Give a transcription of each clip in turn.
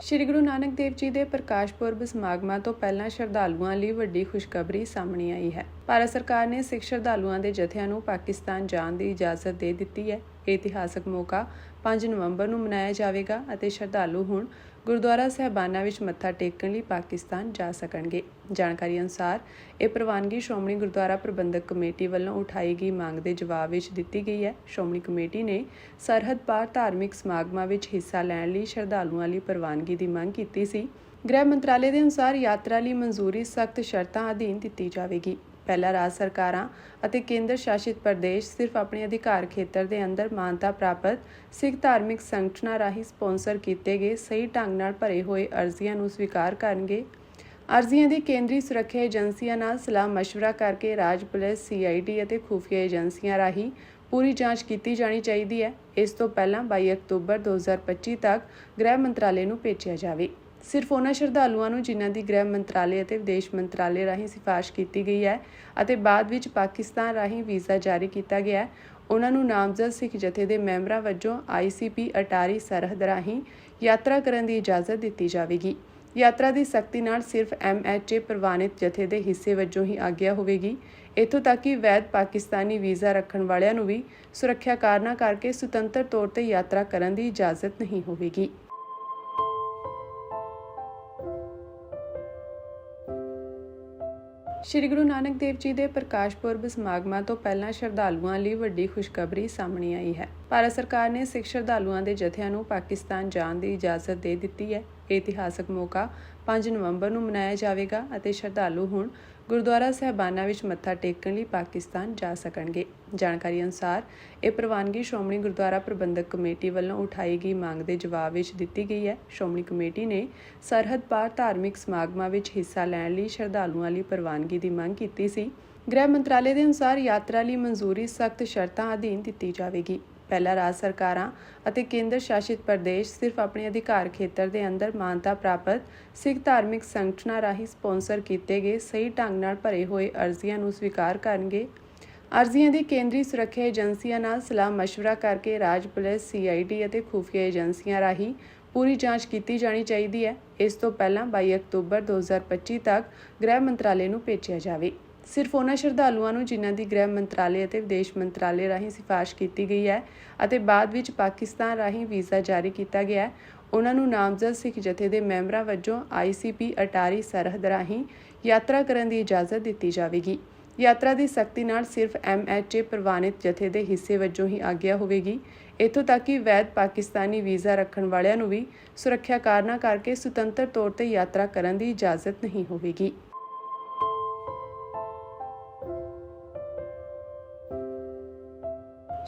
ਸ਼੍ਰੀ ਗੁਰੂ ਨਾਨਕ ਦੇਵ ਜੀ ਦੇ ਪ੍ਰਕਾਸ਼ ਪੁਰਬ ਸਮਾਗਮਾਂ ਤੋਂ ਪਹਿਲਾਂ ਸ਼ਰਧਾਲੂਆਂ ਲਈ ਵੱਡੀ ਖੁਸ਼ਖਬਰੀ ਸਾਹਮਣੇ ਆਈ ਹੈ। ਭਾਰਤ ਸਰਕਾਰ ਨੇ ਸਿੱਖ ਸ਼ਰਧਾਲੂਆਂ ਦੇ ਜਥਿਆਂ ਨੂੰ ਪਾਕਿਸਤਾਨ ਜਾਣ ਦੀ ਇਜਾਜ਼ਤ ਦੇ ਦਿੱਤੀ ਹੈ। ਇਹ ਇਤਿਹਾਸਕ ਮੌਕਾ 5 ਨਵੰਬਰ ਨੂੰ ਮਨਾਇਆ ਜਾਵੇਗਾ ਅਤੇ ਸ਼ਰਧਾਲੂ ਹੁਣ ਗੁਰਦੁਆਰਾ ਸਹਿਬਾਨਾ ਵਿੱਚ ਮੱਥਾ ਟੇਕਣ ਲਈ ਪਾਕਿਸਤਾਨ ਜਾ ਸਕਣਗੇ। ਜਾਣਕਾਰੀ ਅਨੁਸਾਰ ਇਹ ਪ੍ਰਵਾਨਗੀ ਸ਼੍ਰੋਮਣੀ ਗੁਰਦੁਆਰਾ ਪ੍ਰਬੰਧਕ ਕਮੇਟੀ ਵੱਲੋਂ ਉਠਾਈ ਗਈ ਮੰਗ ਦੇ ਜਵਾਬ ਵਿੱਚ ਦਿੱਤੀ ਗਈ ਹੈ। ਸ਼੍ਰੋਮਣੀ ਕਮੇਟੀ ਨੇ ਸਰਹੱਦ ਪਾਰ ਧਾਰਮਿਕ ਸਮਾਗਮਾਂ ਵਿੱਚ ਹਿੱਸਾ ਲੈਣ ਲਈ ਸ਼ਰਧਾਲੂਆਂ ਲਈ ਪ੍ਰਵਾਨਗੀ ਦੀ ਮੰਗ ਕੀਤੀ ਸੀ। ਗ੍ਰਹਿ ਮੰਤਰਾਲੇ ਦੇ ਅਨੁਸਾਰ ਯਾਤਰਾ ਲਈ ਮਨਜ਼ੂਰੀ ਸਖਤ ਸ਼ਰਤਾਂ ਅਧੀਨ ਦਿੱਤੀ ਜਾਵੇਗੀ। ਪਹਿਲਾ ਰਾਜ ਸਰਕਾਰਾਂ ਅਤੇ ਕੇਂਦਰ ਸ਼ਾਸਿਤ ਪ੍ਰਦੇਸ਼ ਸਿਰਫ ਆਪਣੇ ਅਧਿਕਾਰ ਖੇਤਰ ਦੇ ਅੰਦਰ ਮਾਨਤਾ ਪ੍ਰਾਪਤ ਸਿੱਖ ਧਾਰਮਿਕ ਸੰਗਠਨਾਂ ਰਾਹੀਂ ਸਪਾਂਸਰ ਕੀਤੇ ਗਏ ਸਹੀ ਢੰਗ ਨਾਲ ਭਰੇ ਹੋਏ ਅਰਜ਼ੀਆਂ ਨੂੰ ਸਵੀਕਾਰ ਕਰਨਗੇ ਅਰਜ਼ੀਆਂ ਦੀ ਕੇਂਦਰੀ ਸੁਰੱਖਿਆ ਏਜੰਸੀਆਂ ਨਾਲ ਸਲਾਹ مشورہ ਕਰਕੇ ਰਾਜ ਪੁਲਿਸ ਸੀਆਈਡੀ ਅਤੇ ਖੁਫੀਆ ਏਜੰਸੀਆਂ ਰਾਹੀਂ ਪੂਰੀ ਜਾਂਚ ਕੀਤੀ ਜਾਣੀ ਚਾਹੀਦੀ ਹੈ ਇਸ ਤੋਂ ਪਹਿਲਾਂ 22 ਅਕਤੂਬਰ 2025 ਤੱਕ ਗ੍ਰਹਿ ਮੰਤਰਾਲੇ ਨੂੰ ਭੇਜਿਆ ਜਾਵੇ ਸਿਰਫ ਉਹਨਾਂ ਸ਼ਰਧਾਲੂਆਂ ਨੂੰ ਜਿਨ੍ਹਾਂ ਦੀ ਗ੍ਰਹਿ ਮੰਤਰਾਲੇ ਅਤੇ ਵਿਦੇਸ਼ ਮੰਤਰਾਲੇ ਰਾਹੀਂ ਸਿਫਾਰਿਸ਼ ਕੀਤੀ ਗਈ ਹੈ ਅਤੇ ਬਾਅਦ ਵਿੱਚ ਪਾਕਿਸਤਾਨ ਰਾਹੀਂ ਵੀਜ਼ਾ ਜਾਰੀ ਕੀਤਾ ਗਿਆ ਹੈ। ਉਹਨਾਂ ਨੂੰ ਨਾਮਜ਼ਦ ਸਿੱਖ ਜਥੇ ਦੇ ਮੈਂਬਰਾਂ ਵਜੋਂ ਆਈਸੀਪੀ ਅਟਾਰੀ ਸਰਹੱਦ ਰਾਹੀਂ ਯਾਤਰਾ ਕਰਨ ਦੀ ਇਜਾਜ਼ਤ ਦਿੱਤੀ ਜਾਵੇਗੀ। ਯਾਤਰਾ ਦੀ ਸਖਤੀ ਨਾਲ ਸਿਰਫ ਐਮਐਚਏ ਪ੍ਰਵਾਨਿਤ ਜਥੇ ਦੇ ਹਿੱਸੇ ਵਜੋਂ ਹੀ ਆਗਿਆ ਹੋਵੇਗੀ। ਇਥੋਂ ਤੱਕ ਕਿ ਵੈਦ ਪਾਕਿਸਤਾਨੀ ਵੀਜ਼ਾ ਰੱਖਣ ਵਾਲਿਆਂ ਨੂੰ ਵੀ ਸੁਰੱਖਿਆ ਕਾਰਨਾਂ ਕਰਕੇ ਸੁਤੰਤਰ ਤੌਰ ਤੇ ਯਾਤਰਾ ਕਰਨ ਦੀ ਇਜਾਜ਼ਤ ਨਹੀਂ ਹੋਵੇਗੀ। ਸ਼੍ਰੀ ਗੁਰੂ ਨਾਨਕ ਦੇਵ ਜੀ ਦੇ ਪ੍ਰਕਾਸ਼ ਪੁਰਬ ਸਮਾਗਮਾਂ ਤੋਂ ਪਹਿਲਾਂ ਸ਼ਰਧਾਲੂਆਂ ਲਈ ਵੱਡੀ ਖੁਸ਼ਖਬਰੀ ਸਾਹਮਣੇ ਆਈ ਹੈ। ਭਾਰਤ ਸਰਕਾਰ ਨੇ ਸਿੱਖ ਸ਼ਰਧਾਲੂਆਂ ਦੇ ਜਥਿਆਂ ਨੂੰ ਪਾਕਿਸਤਾਨ ਜਾਣ ਦੀ ਇਜਾਜ਼ਤ ਦੇ ਦਿੱਤੀ ਹੈ। ਇਹ ਇਤਿਹਾਸਕ ਮੌਕਾ 5 ਨਵੰਬਰ ਨੂੰ ਮਨਾਇਆ ਜਾਵੇਗਾ ਅਤੇ ਸ਼ਰਧਾਲੂ ਹੁਣ ਗੁਰਦੁਆਰਾ ਸਹਿਬਾਨਾ ਵਿੱਚ ਮੱਥਾ ਟੇਕਣ ਲਈ ਪਾਕਿਸਤਾਨ ਜਾ ਸਕਣਗੇ। ਜਾਣਕਾਰੀ ਅਨੁਸਾਰ, ਇਹ ਪ੍ਰਵਾਨਗੀ ਸ਼੍ਰੋਮਣੀ ਗੁਰਦੁਆਰਾ ਪ੍ਰਬੰਧਕ ਕਮੇਟੀ ਵੱਲੋਂ ਉਠਾਈ ਗਈ ਮੰਗ ਦੇ ਜਵਾਬ ਵਿੱਚ ਦਿੱਤੀ ਗਈ ਹੈ। ਸ਼੍ਰੋਮਣੀ ਕਮੇਟੀ ਨੇ ਸਰਹੱਦ ਪਾਰ ਧਾਰਮਿਕ ਸਮਾਗਮਾਂ ਵਿੱਚ ਹਿੱਸਾ ਲੈਣ ਲਈ ਸ਼ਰਧਾਲੂਆਂ ਲਈ ਪ੍ਰਵਾਨਗੀ ਦੀ ਮੰਗ ਕੀਤੀ ਸੀ। ਗ੍ਰਹਿ ਮੰਤਰਾਲੇ ਦੇ ਅਨੁਸਾਰ ਯਾਤਰਾ ਲਈ ਮਨਜ਼ੂਰੀ ਸਖਤ ਸ਼ਰਤਾਂ ਅਧੀਨ ਦਿੱਤੀ ਜਾਵੇਗੀ। ਪਹਿਲਾ ਰਾਜ ਸਰਕਾਰਾਂ ਅਤੇ ਕੇਂਦਰ ਸ਼ਾਸਿਤ ਪ੍ਰਦੇਸ਼ ਸਿਰਫ ਆਪਣੇ ਅਧਿਕਾਰ ਖੇਤਰ ਦੇ ਅੰਦਰ ਮਾਨਤਾ ਪ੍ਰਾਪਤ ਸਿੱਖ ਧਾਰਮਿਕ ਸੰਗਠਨਾਂ ਰਾਹੀਂ ਸਪਾਂਸਰ ਕੀਤੇ ਗਏ ਸਹੀ ਢੰਗ ਨਾਲ ਭਰੇ ਹੋਏ ਅਰਜ਼ੀਆਂ ਨੂੰ ਸਵੀਕਾਰ ਕਰਨਗੇ ਅਰਜ਼ੀਆਂ ਦੀ ਕੇਂਦਰੀ ਸੁਰੱਖਿਆ ਏਜੰਸੀਆਂ ਨਾਲ ਸਲਾਹ مشورہ ਕਰਕੇ ਰਾਜ ਪੁਲਿਸ ਸੀਆਈਡੀ ਅਤੇ ਖੁਫੀਆ ਏਜੰਸੀਆਂ ਰਾਹੀਂ ਪੂਰੀ ਜਾਂਚ ਕੀਤੀ ਜਾਣੀ ਚਾਹੀਦੀ ਹੈ ਇਸ ਤੋਂ ਪਹਿਲਾਂ 22 ਅਕਤੂਬਰ 2025 ਤੱਕ ਗ੍ਰਹਿ ਮੰਤਰਾਲੇ ਨੂੰ ਭੇਜਿਆ ਜਾਵੇ ਸਿਰਫ ਉਹਨਾਂ ਸ਼ਰਧਾਲੂਆਂ ਨੂੰ ਜਿਨ੍ਹਾਂ ਦੀ ਗ੍ਰਹਿ ਮੰਤਰਾਲੇ ਅਤੇ ਵਿਦੇਸ਼ ਮੰਤਰਾਲੇ ਰਾਹੀਂ ਸਿਫਾਰਿਸ਼ ਕੀਤੀ ਗਈ ਹੈ ਅਤੇ ਬਾਅਦ ਵਿੱਚ ਪਾਕਿਸਤਾਨ ਰਾਹੀਂ ਵੀਜ਼ਾ ਜਾਰੀ ਕੀਤਾ ਗਿਆ ਹੈ। ਉਹਨਾਂ ਨੂੰ ਨਾਮਜ਼ਦ ਸਿੱਖ ਜਥੇ ਦੇ ਮੈਂਬਰਾਂ ਵਜੋਂ ਆਈਸੀਪੀ ਅਟਾਰੀ ਸਰਹੱਦ ਰਾਹੀਂ ਯਾਤਰਾ ਕਰਨ ਦੀ ਇਜਾਜ਼ਤ ਦਿੱਤੀ ਜਾਵੇਗੀ। ਯਾਤਰਾ ਦੀ ਸਖਤੀ ਨਾਲ ਸਿਰਫ ਐਮਐਚਏ ਪ੍ਰਵਾਨਿਤ ਜਥੇ ਦੇ ਹਿੱਸੇ ਵਜੋਂ ਹੀ ਆਗਿਆ ਹੋਵੇਗੀ। ਇਥੋਂ ਤੱਕ ਕਿ ਵੈਦ ਪਾਕਿਸਤਾਨੀ ਵੀਜ਼ਾ ਰੱਖਣ ਵਾਲਿਆਂ ਨੂੰ ਵੀ ਸੁਰੱਖਿਆ ਕਾਰਨਾਂ ਕਰਕੇ ਸੁਤੰਤਰ ਤੌਰ ਤੇ ਯਾਤਰਾ ਕਰਨ ਦੀ ਇਜਾਜ਼ਤ ਨਹੀਂ ਹੋਵੇਗੀ।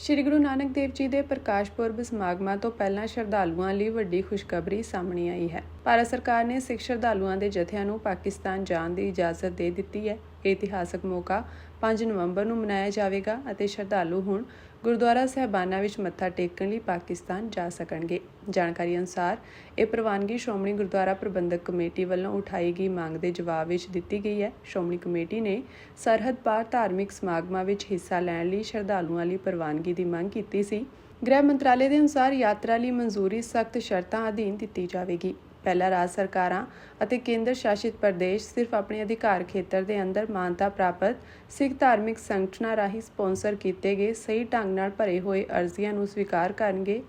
ਸ਼੍ਰੀ ਗੁਰੂ ਨਾਨਕ ਦੇਵ ਜੀ ਦੇ ਪ੍ਰਕਾਸ਼ ਪੁਰਬ ਸਮਾਗਮਾਂ ਤੋਂ ਪਹਿਲਾਂ ਸ਼ਰਧਾਲੂਆਂ ਲਈ ਵੱਡੀ ਖੁਸ਼ਖਬਰੀ ਸਾਹਮਣੇ ਆਈ ਹੈ। ਭਾਰਤ ਸਰਕਾਰ ਨੇ ਸਿੱਖ ਸ਼ਰਧਾਲੂਆਂ ਦੇ ਜਥਿਆਂ ਨੂੰ ਪਾਕਿਸਤਾਨ ਜਾਣ ਦੀ ਇਜਾਜ਼ਤ ਦੇ ਦਿੱਤੀ ਹੈ। ਇਹ ਇਤਿਹਾਸਕ ਮੌਕਾ 5 ਨਵੰਬਰ ਨੂੰ ਮਨਾਇਆ ਜਾਵੇਗਾ ਅਤੇ ਸ਼ਰਧਾਲੂ ਹੁਣ ਗੁਰਦੁਆਰਾ ਸਹਿਬਾਨਾ ਵਿੱਚ ਮੱਥਾ ਟੇਕਣ ਲਈ ਪਾਕਿਸਤਾਨ ਜਾ ਸਕਣਗੇ। ਜਾਣਕਾਰੀ ਅਨੁਸਾਰ, ਇਹ ਪ੍ਰਵਾਨਗੀ ਸ਼੍ਰੋਮਣੀ ਗੁਰਦੁਆਰਾ ਪ੍ਰਬੰਧਕ ਕਮੇਟੀ ਵੱਲੋਂ ਉਠਾਈ ਗਈ ਮੰਗ ਦੇ ਜਵਾਬ ਵਿੱਚ ਦਿੱਤੀ ਗਈ ਹੈ। ਸ਼੍ਰੋਮਣੀ ਕਮੇਟੀ ਨੇ ਸਰਹੱਦ ਪਾਰ ਧਾਰਮਿਕ ਸਮਾਗਮਾਂ ਵਿੱਚ ਹਿੱਸਾ ਲੈਣ ਲਈ ਸ਼ਰਧਾਲੂਆਂ ਲਈ ਪ੍ਰਵਾਨਗੀ ਦੀ ਮੰਗ ਕੀਤੀ ਸੀ। ਗ੍ਰਹਿ ਮੰਤਰਾਲੇ ਦੇ ਅਨੁਸਾਰ ਯਾਤਰਾ ਲਈ ਮਨਜ਼ੂਰੀ ਸਖਤ ਸ਼ਰਤਾਂ ਅਧੀਨ ਦਿੱਤੀ ਜਾਵੇਗੀ। ਪਹਿਲਾ ਰਾਜ ਸਰਕਾਰਾਂ ਅਤੇ ਕੇਂਦਰ ਸ਼ਾਸਿਤ ਪ੍ਰਦੇਸ਼ ਸਿਰਫ ਆਪਣੇ ਅਧਿਕਾਰ ਖੇਤਰ ਦੇ ਅੰਦਰ ਮਾਨਤਾ ਪ੍ਰਾਪਤ ਸਿੱਖ ਧਾਰਮਿਕ ਸੰਗਠਨਾਂ ਰਾਹੀਂ ਸਪਾਂਸਰ ਕੀਤੇ ਗਏ ਸਹੀ ਢੰਗ ਨਾਲ ਭਰੇ ਹੋਏ ਅਰਜ਼ੀਆਂ ਨੂੰ ਸਵੀਕਾਰ ਕਰਨਗੇ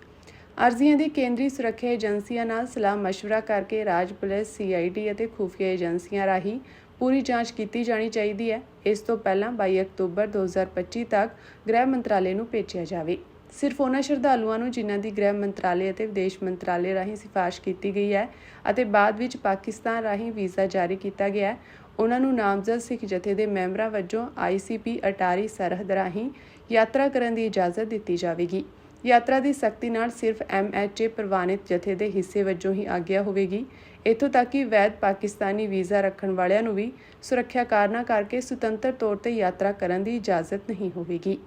ਅਰਜ਼ੀਆਂ ਦੀ ਕੇਂਦਰੀ ਸੁਰੱਖਿਆ ਏਜੰਸੀਆਂ ਨਾਲ ਸਲਾਹ مشورہ ਕਰਕੇ ਰਾਜ ਪੁਲਿਸ ਸੀਆਈਡੀ ਅਤੇ ਖੁਫੀਆ ਏਜੰਸੀਆਂ ਰਾਹੀਂ ਪੂਰੀ ਜਾਂਚ ਕੀਤੀ ਜਾਣੀ ਚਾਹੀਦੀ ਹੈ ਇਸ ਤੋਂ ਪਹਿਲਾਂ 22 ਅਕਤੂਬਰ 2025 ਤੱਕ ਗ੍ਰਹਿ ਮੰਤਰਾਲੇ ਨੂੰ ਭੇਜਿਆ ਜਾਵੇ ਸਿਰਫ ਉਹਨਾਂ ਸ਼ਰਧਾਲੂਆਂ ਨੂੰ ਜਿਨ੍ਹਾਂ ਦੀ ਗ੍ਰਹਿ ਮੰਤਰਾਲੇ ਅਤੇ ਵਿਦੇਸ਼ ਮੰਤਰਾਲੇ ਰਾਹੀਂ ਸਿਫਾਰਿਸ਼ ਕੀਤੀ ਗਈ ਹੈ ਅਤੇ ਬਾਅਦ ਵਿੱਚ ਪਾਕਿਸਤਾਨ ਰਾਹੀਂ ਵੀਜ਼ਾ ਜਾਰੀ ਕੀਤਾ ਗਿਆ ਹੈ। ਉਹਨਾਂ ਨੂੰ ਨਾਮਜ਼ਦ ਸਿੱਖ ਜਥੇ ਦੇ ਮੈਂਬਰਾਂ ਵਜੋਂ ਆਈਸੀਪੀ ਅਟਾਰੀ ਸਰਹੱਦ ਰਾਹੀਂ ਯਾਤਰਾ ਕਰਨ ਦੀ ਇਜਾਜ਼ਤ ਦਿੱਤੀ ਜਾਵੇਗੀ। ਯਾਤਰਾ ਦੀ ਸਖਤੀ ਨਾਲ ਸਿਰਫ ਐਮਐਚਏ ਪ੍ਰਵਾਨਿਤ ਜਥੇ ਦੇ ਹਿੱਸੇ ਵਜੋਂ ਹੀ ਆਗਿਆ ਹੋਵੇਗੀ। ਇਥੋਂ ਤੱਕ ਕਿ ਵੈਦ ਪਾਕਿਸਤਾਨੀ ਵੀਜ਼ਾ ਰੱਖਣ ਵਾਲਿਆਂ ਨੂੰ ਵੀ ਸੁਰੱਖਿਆ ਕਾਰਨਾਂ ਕਰਕੇ ਸੁਤੰਤਰ ਤੌਰ ਤੇ ਯਾਤਰਾ ਕਰਨ ਦੀ ਇਜਾਜ਼ਤ ਨਹੀਂ ਹੋਵੇਗੀ।